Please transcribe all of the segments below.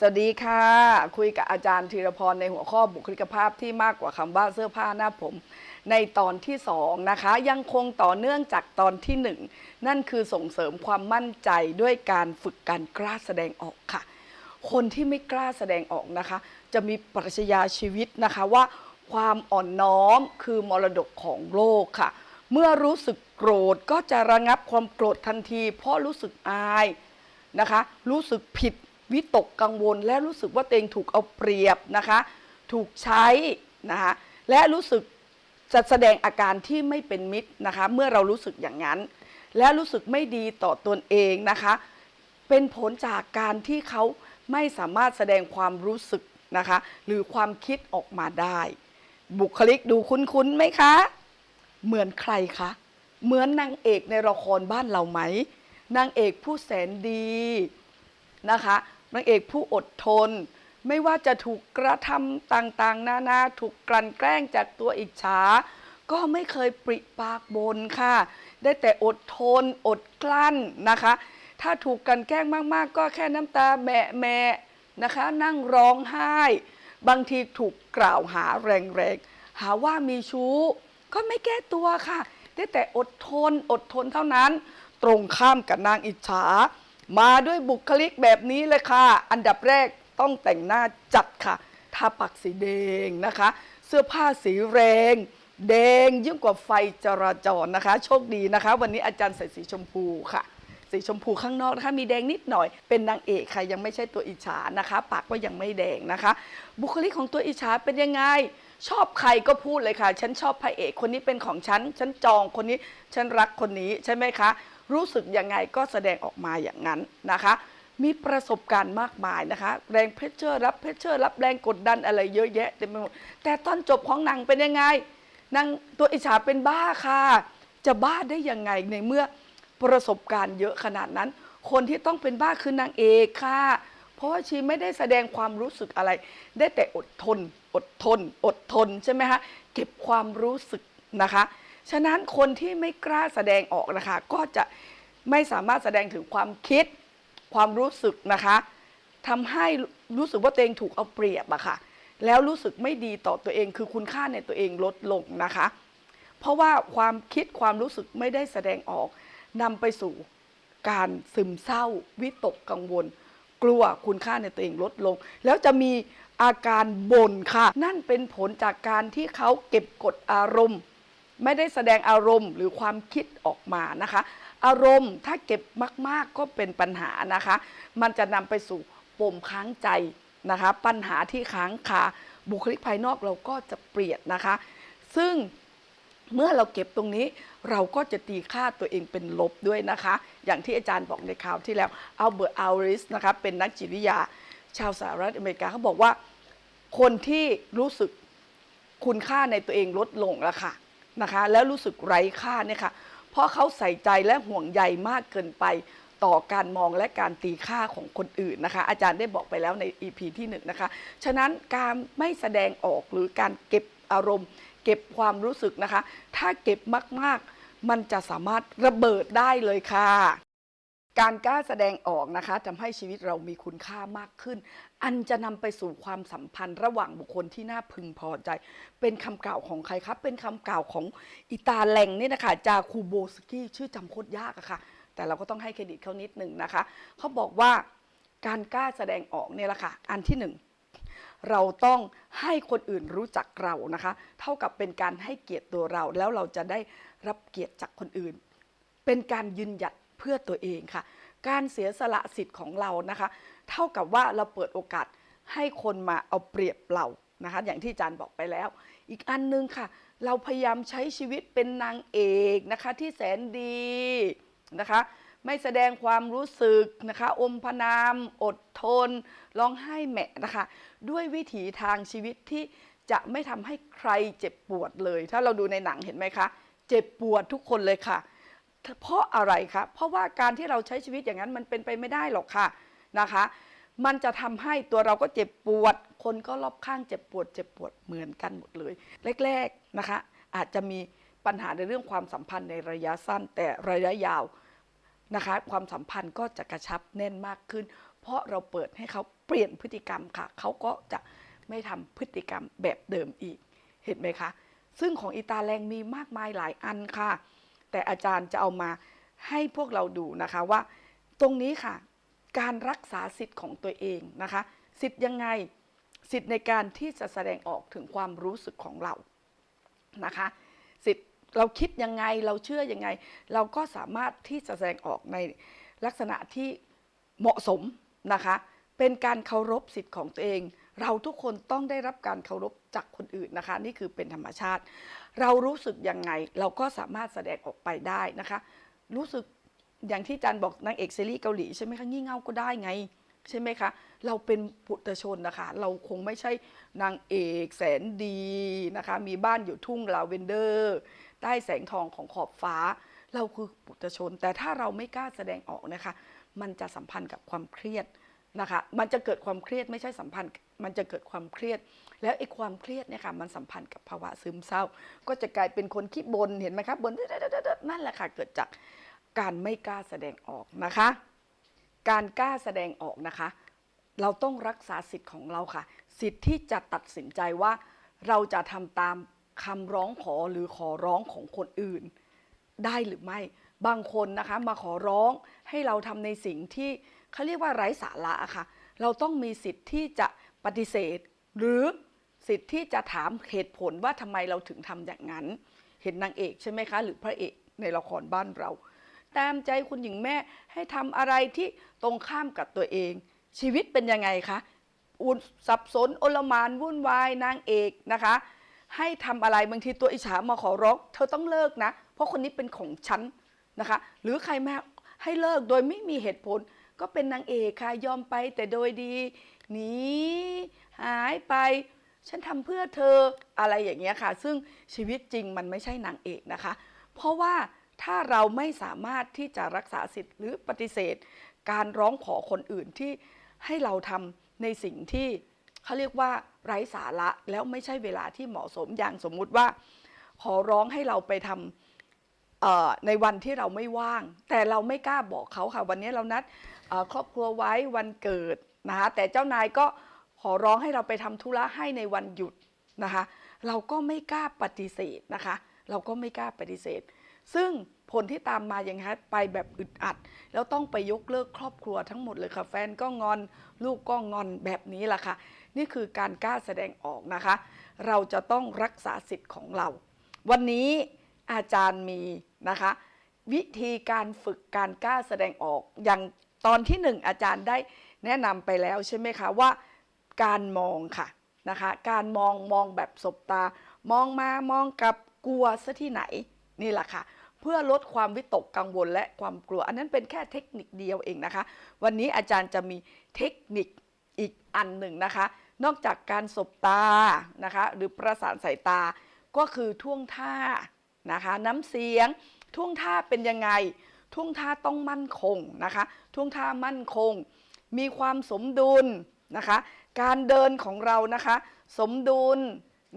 สวัสดีค่ะ คุยกับอาจารย์ธีรพรในหัวข้อบุคลิกภาพที่มากกว่าคำว่าเสื้อผ้าหน้าผม ในตอนที่สองนะคะ ยังคงต่อเนื่องจากตอนที่หนึ่งนั่นคือส่งเสริมความมั่นใจด้วยการฝึกการกล้าแสดงออกค่ะ คนที่ไม่กล้าแสดงออกนะคะ จะมีปรัชญาชีวิตนะคะว่า ความอ่อนน้อมคือมรดกของโลกค่ะ เมื่อรู้สึกโกรธก็จะระงับความโกรธทันที เพราะรู้สึกอายนะคะ รู้สึกผิด วิตกกังวล และรู้สึกว่าตัวเองถูกเอาเปรียบนะคะ ถูกใช้นะคะและรู้สึกจะแสดงอาการที่ไม่เป็นมิตรนะคะ เมื่อเรารู้สึกอย่างนั้น และรู้สึกไม่ดีต่อตนเองนะคะ เป็นผลจากการที่เขาไม่สามารถแสดงความรู้สึกนะคะ หรือความคิดออกมาได้ บุคลิกดูคุ้นๆไหมคะ เหมือนใครคะ เหมือนนางเอกในละครบ้านเราไหมนางเอกผู้แสนดีนะคะ นางเอกผู้อดทน ไม่ว่าจะถูกกระทำต่างๆ นานาถูกกลั่นแกล้งจากตัวอิจฉา ก็ไม่เคยปริปากบนค่ะ ได้แต่อดทน อดกลั้นนะคะ ถ้าถูกกลันแกล้งมากๆ ก็แค่น้ำตาแมะแมะนะคะ นั่งร้องไห้ บางทีถูกกล่าวหาแรงๆ หาว่ามีชู้ ก็ไม่แก้ตัวค่ะ ได้แต่อดทน อดทนเท่านั้น ตรงข้ามกับนางอิจฉา มาด้วยบุคลิกแบบนี้เลยค่ะ อันดับแรกต้องแต่งหน้าจัดค่ะ ทาปากสีแดงนะคะ เสื้อผ้าสีแรง แดงยิ่งกว่าไฟจราจรนะคะ โชคดีนะคะ วันนี้อาจารย์ใส่สีชมพูค่ะ สีชมพูข้างนอกนะคะ มีแดงนิดหน่อย เป็นนางเอกค่ะ ยังไม่ใช่ตัวอิจฉานะคะ ปากก็ยังไม่แดงนะคะ บุคลิกของตัวอิจฉาเป็นยังไง ชอบใครก็พูดเลยค่ะ ฉันชอบพระเอก คนนี้เป็นของฉัน ฉันจองคนนี้ ฉันรักคนนี้ใช่ไหมคะ รู้สึกยังไงก็แสดงออกมาอย่างนั้นนะคะ มีประสบการณ์มากมายนะคะ แรงเพชเชอร์รับเพชเชอร์รับแรงกดดันอะไรเยอะแยะเต็มไปหมดแต่ตอนจบของนังเป็นยังไงนางตัวอิจฉาเป็นบ้าค่ะ จะบ้าได้ยังไงในเมื่อประสบการณ์เยอะขนาดนั้น คนที่ต้องเป็นบ้าคือนางเอกค่ะ เพราะว่าชีไม่ได้แสดงความรู้สึกอะไร ได้แต่อดทน อดทน อดทนใช่ไหมคะเก็บความรู้สึกนะคะ ฉะนั้นคนที่ไม่กล้าแสดงออกนะคะ ก็จะไม่สามารถแสดงถึงความคิดความรู้สึกนะคะทำให้รู้สึกว่าตัวเองถูกเอาเปรียบอะค่ะ แล้วรู้สึกไม่ดีต่อตัวเอง คือคุณค่าในตัวเองลดลงนะคะ เพราะว่าความคิดความรู้สึกไม่ได้แสดงออกนำไปสู่การซึมเศร้า วิตกกังวล กลัวคุณค่าในตัวเองลดลง แล้วจะมีอาการบ่นค่ะ นั่นเป็นผลจากการที่เขาเก็บกดอารมณ์ ไม่ได้แสดงอารมณ์หรือความคิดออกมานะคะ อารมณ์ถ้าเก็บมาก ๆก็เป็นปัญหานะคะ มันจะนำไปสู่ปมค้างใจนะคะ ปัญหาที่ค้างคาบุคลิกภายนอกเราก็จะเปลี่ยนนะคะ ซึ่งเมื่อเราเก็บตรงนี้เราก็จะตีค่าตัวเองเป็นลบด้วยนะคะ อย่างที่อาจารย์บอกในข่าวที่แล้วอัลเบิร์ตอัลริสนะคะเป็นนักจิตวิทยา ชาวสหรัฐอเมริกาเขาบอกว่า คนที่รู้สึกคุณค่าในตัวเองลดลงแล้วค่ะ นะคะ แล้วรู้สึกไร้ค่าเนี่ยค่ะเพราะเขาใส่ใจและห่วงใยมากเกินไปต่อการมองและการตีค่าของคนอื่นนะคะ อาจารย์ได้บอกไปแล้วใน EP ที่หนึ่งนะคะ ฉะนั้นการไม่แสดงออกหรือการเก็บอารมณ์ เก็บความรู้สึกนะคะ ถ้าเก็บมากๆ มันจะสามารถระเบิดได้เลยค่ะ การกล้าแสดงออกนะคะทำให้ชีวิตเรามีคุณค่ามากขึ้น อันจะนำไปสู่ความสัมพันธ์ระหว่างบุคคลที่น่าพึงพอใจ เป็นคำกล่าวของใครครับ เป็นคำกล่าวของอิตาแหลงนี่นะคะจาคูโบสกี้ชื่อจำโคตรยากอะค่ะ แต่เราก็ต้องให้เครดิตเขานิดหนึ่งนะคะ เขาบอกว่าการกล้าแสดงออกเนี่ยแหละค่ะ อันที่หนึ่งเราต้องให้คนอื่นรู้จักเรานะคะ เท่ากับเป็นการให้เกียรติตัวเราแล้วเราจะได้รับเกียรติจากคนอื่น เป็นการยืนหยัด เพื่อตัวเองค่ะ การเสียสละสิทธิ์ของเรานะคะ เท่ากับว่าเราเปิดโอกาสให้คนมาเอาเปรียบเรานะคะอย่างที่อาจารย์บอกไปแล้ว อีกอันนึงค่ะ เราพยายามใช้ชีวิตเป็นนางเอกนะคะที่แสนดีนะคะ ไม่แสดงความรู้สึกนะคะ อมพนาม อดทนร้องไห้แหมะนะคะ ด้วยวิถีทางชีวิตที่จะไม่ทำให้ใครเจ็บปวดเลย ถ้าเราดูในหนังเห็นไหมคะ เจ็บปวดทุกคนเลยค่ะ เพราะอะไรคะเพราะว่าการที่เราใช้ชีวิตอย่างนั้นมันเป็นไปไม่ได้หรอกค่ะนะคะ มันจะทำให้ตัวเราก็เจ็บปวด คนก็รอบข้างเจ็บปวด เจ็บปวดเหมือนกันหมดเลย แรกๆนะคะ อาจจะมีปัญหาในเรื่องความสัมพันธ์ในระยะสั้นแต่ระยะยาวนะคะ ความสัมพันธ์ก็จะกระชับแน่นมากขึ้น เพราะเราเปิดให้เขาเปลี่ยนพฤติกรรมค่ะ เขาก็จะไม่ทำพฤติกรรมแบบเดิมอีก เห็นไหมคะ ซึ่งของอีตาแรงมีมากมายหลายอันค่ะ แต่อาจารย์จะเอามาให้พวกเราดูนะคะว่า ตรงนี้ค่ะ การรักษาสิทธิ์ของตัวเองนะคะ สิทธิ์ยังไงสิทธิ์ในการที่จะแสดงออกถึงความรู้สึกของเรานะคะ สิทธิ์เราคิดยังไงเราเชื่อยังไง เราก็สามารถที่จะแสดงออกในลักษณะที่เหมาะสมนะคะ เป็นการเคารพสิทธิ์ของตัวเอง เราทุกคนต้องได้รับการเคารพจากคนอื่นนะคะ นี่คือเป็นธรรมชาติ เรารู้สึกยังไงเราก็สามารถแสดงออกไปได้นะคะ รู้สึกอย่างที่จารย์บอกนางเอกซีรีส์เกาหลีใช่ไหมคะงี่เง่าก็ได้ไงใช่ไหมคะ เราเป็นปุถุชนนะคะ เราคงไม่ใช่นางเอกแสนดีนะคะ มีบ้านอยู่ทุ่งลาเวนเดอร์ ใต้แสงทองของขอบฟ้า เราคือปุถุชน แต่ถ้าเราไม่กล้าแสดงออกนะคะ มันจะสัมพันธ์กับความเครียด นะคะมันจะเกิดความเครียดไม่ใช่สัมพันธ์ มันจะเกิดความเครียด แล้วไอ้ความเครียดเนี่ยค่ะมันสัมพันธ์กับภาวะซึมเศร้า ก็จะกลายเป็นคนคิดบนเห็นไหมครับบนนั่นแหละค่ะเกิดจากการไม่กล้าแสดงออกนะคะ การกล้าแสดงออกนะคะ เราต้องรักษาสิทธิ์ของเราค่ะ สิทธิ์ที่จะตัดสินใจว่าเราจะทำตามคำร้องขอหรือขอร้องของคนอื่น ได้หรือไม่บางคนนะคะมาขอร้องให้เราทำในสิ่งที่ เขาเรียกว่าไร้สาระอะค่ะ เราต้องมีสิทธิ์ที่จะปฏิเสธ หรือสิทธิ์ที่จะถามเหตุผลว่าทำไมเราถึงทำอย่างนั้น เห็นนางเอกใช่ไหมคะ หรือพระเอกในละครบ้านเราตามใจคุณหญิงแม่ให้ทำอะไรที่ตรงข้ามกับตัวเอง ชีวิตเป็นยังไงคะอุนสับสนโอลมานวุ่นวายนางเอกนะคะ ให้ทำอะไรบางทีตัวอิจฉามาขอร้องเธอต้องเลิกนะ เพราะคนนี้เป็นของฉันนะคะ หรือใครแม่ให้เลิกโดยไม่มีเหตุผล ก็เป็นนางเอกค่ะยอมไปแต่โดยดีหนีหายไป ฉันทำเพื่อเธออะไรอย่างเงี้ยค่ะ ซึ่งชีวิตจริงมันไม่ใช่นางเอกนะคะ เพราะว่าถ้าเราไม่สามารถที่จะรักษาสิทธิ์หรือปฏิเสธ การร้องขอคนอื่นที่ให้เราทำในสิ่งที่เขาเรียกว่าไร้สาระแล้วไม่ใช่เวลาที่เหมาะสมอย่างสมมุติว่า ขอร้องให้เราไปทำในวันที่เราไม่ว่าง แต่เราไม่กล้าบอกเขาค่ะ วันนี้เรานัด ครอบครัวไว้วันเกิดนะคะแต่เจ้านายก็ขอร้องให้เราไปทำธุระให้ในวันหยุดนะคะ เราก็ไม่กล้าปฏิเสธนะคะ เราก็ไม่กล้าปฏิเสธ ซึ่งผลที่ตามมาอย่างนี้ไปแบบอึดอัด แล้วต้องไปยกเลิกครอบครัวทั้งหมดเลยค่ะ แฟนก็งอน ลูกก็งอนแบบนี้แหละค่ะ นี่คือการกล้าแสดงออกนะคะ เราจะต้องรักษาสิทธิ์ของเรา วันนี้อาจารย์มีนะคะ วิธีการฝึกการกล้าแสดงออกอย่าง ตอนที่หนึ่งอาจารย์ได้แนะนำไปแล้วใช่ไหมคะว่าการมองค่ะนะคะการมองมองแบบสบตา มองมามองกลับกลัวซะที่ไหนนี่แหละค่ะ เพื่อลดความวิตกกังวลและความกลัว อันนั้นเป็นแค่เทคนิคเดียวเองนะคะ วันนี้อาจารย์จะมีเทคนิคอีกอันหนึ่งนะคะ นอกจากการสบตานะคะ หรือประสานสายตาก็คือท่วงท่านะคะ น้ำเสียงท่วงท่าเป็นยังไง ท่วงท่าต้องมั่นคงนะคะท่วงท่ามั่นคง มีความสมดุลนะคะ การเดินของเรานะคะ สมดุล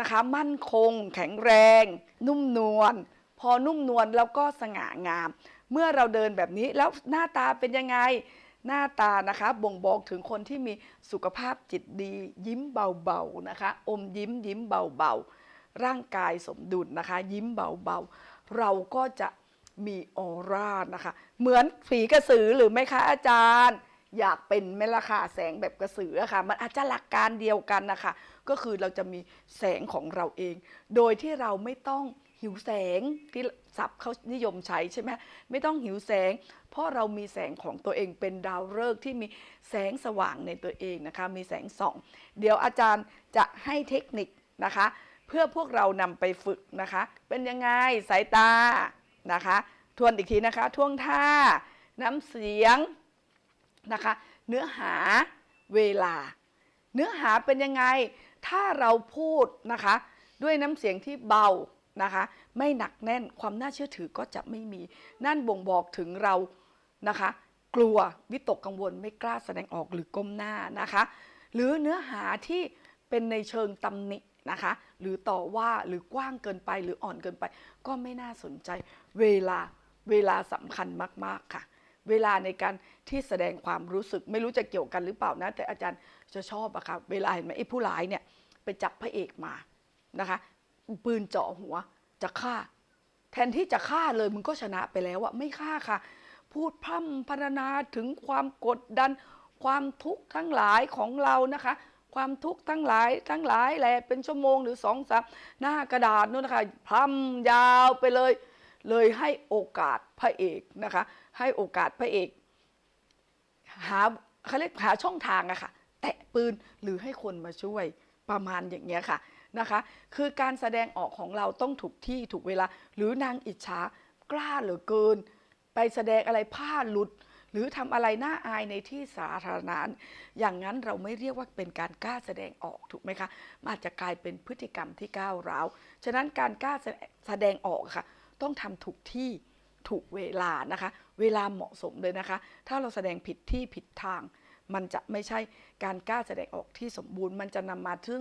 นะคะมั่นคง แข็งแรง นุ่มนวลพอนุ่มนวลแล้วก็สง่างาม เมื่อเราเดินแบบนี้แล้วหน้าตาเป็นยังไงหน้าตานะคะบ่งบอกถึงคนที่มีสุขภาพจิตดี ยิ้มเบาๆนะคะ อมยิ้มยิ้มเบาๆร่างกายสมดุลนะคะ ยิ้มเบาๆเราก็จะ มีออร่านะคะ เหมือนผีกระสือหรือไม่คะอาจารย์ อยากเป็นไหมล่ะค่ะแสงแบบกระสืออะค่ะ มันอาจจะหลักการเดียวกันนะคะ ก็คือเราจะมีแสงของเราเอง โดยที่เราไม่ต้องหิวแสงที่ศัพท์เขานิยมใช้ใช่ไหมไม่ต้องหิวแสง เพราะเรามีแสงของตัวเองเป็นดาวฤกษ์ที่มีแสงสว่างในตัวเองนะคะ มีแสงส่อง เดี๋ยวอาจารย์จะให้เทคนิคนะคะ เพื่อพวกเรานำไปฝึกนะคะ เป็นยังไงสายตา นะคะ ทวนอีกทีนะคะ ท่วงท่า น้ำเสียงนะคะ เนื้อหาเวลา เนื้อหาเป็นยังไง ถ้าเราพูดนะคะ ด้วยน้ำเสียงที่เบานะคะ ไม่หนักแน่นความน่าเชื่อถือก็จะไม่มี นั่นบ่งบอกถึงเรานะคะ กลัววิตกกังวลไม่กล้าแสดงออกหรือก้มหน้านะคะ หรือเนื้อหาที่เป็นในเชิงตำหนิ นะคะ หรือต่อว่าหรือกว้างเกินไปหรืออ่อนเกินไป ก็ไม่น่าสนใจ เวลาเวลาสำคัญมาก ๆ ค่ะ เวลาในการที่แสดงความรู้สึกไม่รู้จะเกี่ยวกันหรือเปล่านะ แต่อาจารย์จะชอบอะค่ะเวลาเห็นไหมไอ้ผู้ร้ายเนี่ยไปจับพระเอกมานะคะ ปืนเจาะหัวจะฆ่า แทนที่จะฆ่าเลยมึงก็ชนะไปแล้วอะไม่ฆ่าค่ะ พูดพร่ำพรรณนาถึงความกดดันความทุกข์ทั้งหลายของเรานะคะ ความทุกข์ทั้งหลายทั้งหลายแหละเป็นชั่วโมงหรือสองสามหน้ากระดาษนู่นนะคะพร่ำยาวไปเลย เลยให้โอกาสพระเอกนะคะ ให้โอกาสพระเอก หาเขาเรียกหาช่องทางอะค่ะ แตะปืนหรือให้คนมาช่วยประมาณอย่างเงี้ยค่ะนะคะ คือการแสดงออกของเราต้องถูกที่ถูกเวลา หรือนางอิจฉากล้าเหลือเกิน ไปแสดงอะไรผ้าหลุด หรือทำอะไรน่าอายในที่สาธารณะอย่างนั้นเราไม่เรียกว่าเป็นการกล้าแสดงออกถูกไหมคะมันอาจจะกลายเป็นพฤติกรรมที่ก้าวร้าวฉะนั้นการกล้าแสดงออกค่ะ ต้องทำถูกที่ถูกเวลานะคะ เวลาเหมาะสมเลยนะคะ ถ้าเราแสดงผิดที่ผิดทาง มันจะไม่ใช่การกล้าแสดงออกที่สมบูรณ์ มันจะนำมาถึง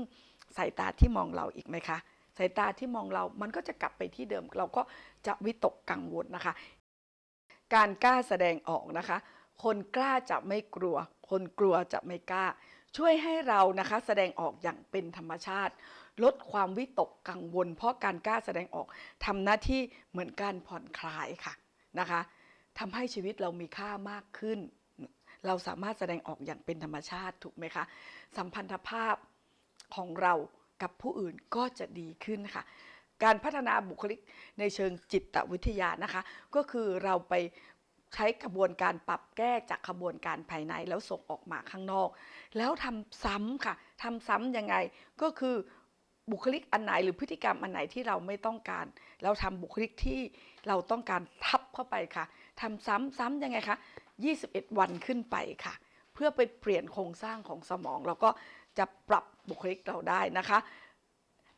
สายตาที่มองเราอีกไหมคะสายตาที่มองเรา มันก็จะกลับไปที่เดิม เราก็จะวิตกกังวลนะคะ การกล้าแสดงออกนะคะ คนกล้าจะไม่กลัว คนกลัวจะไม่กล้า ช่วยให้เรานะคะแสดงออกอย่างเป็นธรรมชาติ ลดความวิตกกังวล เพราะการกล้าแสดงออกทำหน้าที่เหมือนการผ่อนคลายค่ะนะคะทำให้ชีวิตเรามีค่ามากขึ้น เราสามารถแสดงออกอย่างเป็นธรรมชาติถูกไหมคะ สัมพันธภาพของเรากับผู้อื่นก็จะดีขึ้นค่ะ การพัฒนาบุคลิกในเชิงจิตวิทยานะคะ ก็คือเราไปใช้กระบวนการปรับแก้จากกระบวนการภายในแล้วส่งออกมาข้างนอก แล้วทำซ้ำค่ะทำซ้ำยังไงก็คือบุคลิกอันไหนหรือพฤติกรรมอันไหนที่เราไม่ต้องการ เราทำบุคลิกที่เราต้องการทับเข้าไปค่ะทำซ้ำซ้ำยังไงคะ21 วันขึ้นไปค่ะ เพื่อไปเปลี่ยนโครงสร้างของสมอง เราก็จะปรับบุคลิกเราได้นะคะ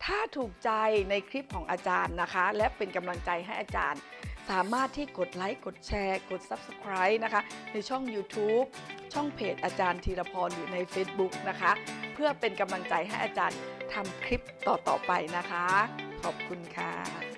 ถ้าถูกใจในคลิปของอาจารย์นะคะ และเป็นกำลังใจให้อาจารย์ สามารถที่กดไลค์กดแชร์ กด Subscribe นะคะ ในช่อง YouTube ช่องเพจอาจารย์ธีรพรอยู่ใน Facebook นะคะ เพื่อเป็นกำลังใจให้อาจารย์ทำคลิปต่อๆไปนะคะ ขอบคุณค่ะ